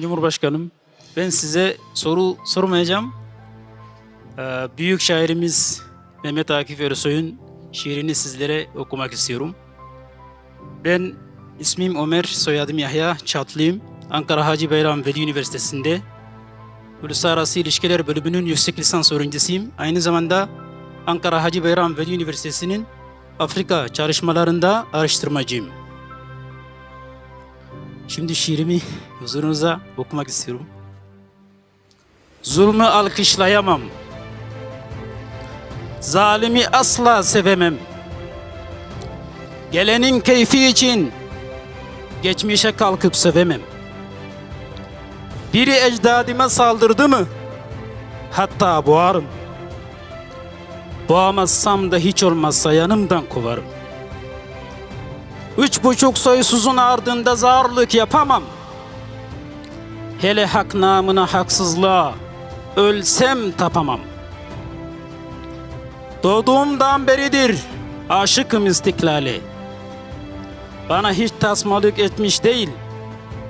Cumhurbaşkanım. Ben size soru sormayacağım. Ee, büyük şairimiz Mehmet Akif Ersoy'un şiirini sizlere okumak istiyorum. Ben ismim Ömer, soyadım Yahya, Çatlıyım. Ankara Hacı Bayram Veli Üniversitesi'nde Uluslararası İlişkiler Bölümünün yüksek lisans öğrencisiyim. Aynı zamanda Ankara Hacı Bayram Veli Üniversitesi'nin Afrika çalışmalarında araştırmacıyım. Şimdi şiirimi huzurunuza okumak istiyorum. Zulmü alkışlayamam. Zalimi asla sevemem. Gelenin keyfi için geçmişe kalkıp sevemem. Biri ecdadıma saldırdı mı? Hatta boğarım. Boğamazsam da hiç olmazsa yanımdan kovarım. Üç buçuk soysuzun ardında zarlık yapamam. Hele hak namına haksızlığa ölsem tapamam. Doğduğumdan beridir aşıkım istiklale. Bana hiç tasmalık etmiş değil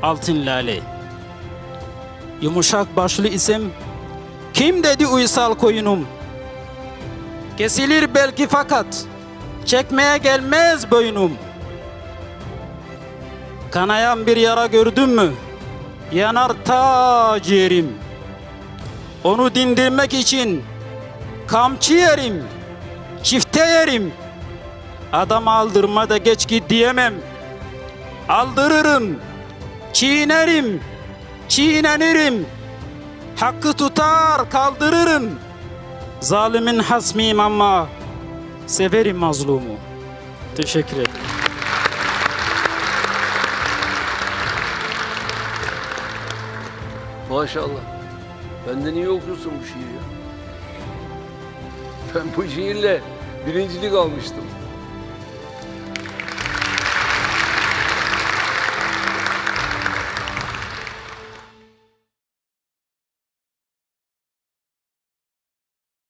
altın lale. Yumuşak başlı isem kim dedi uysal koyunum? Kesilir belki fakat çekmeye gelmez boynum. Kanayan bir yara gördün mü? Yanar ta ciğerim. Onu dindirmek için kamçı yerim, çifte yerim. Adam aldırma da geç git diyemem. Aldırırım, çiğnerim, çiğnenirim. Hakkı tutar kaldırırım. Zalimin hasmiyim ama severim mazlumu. Teşekkür ederim. Maşallah. Benden iyi okuyorsun bu şiiri ya. Ben bu şiirle birincilik almıştım.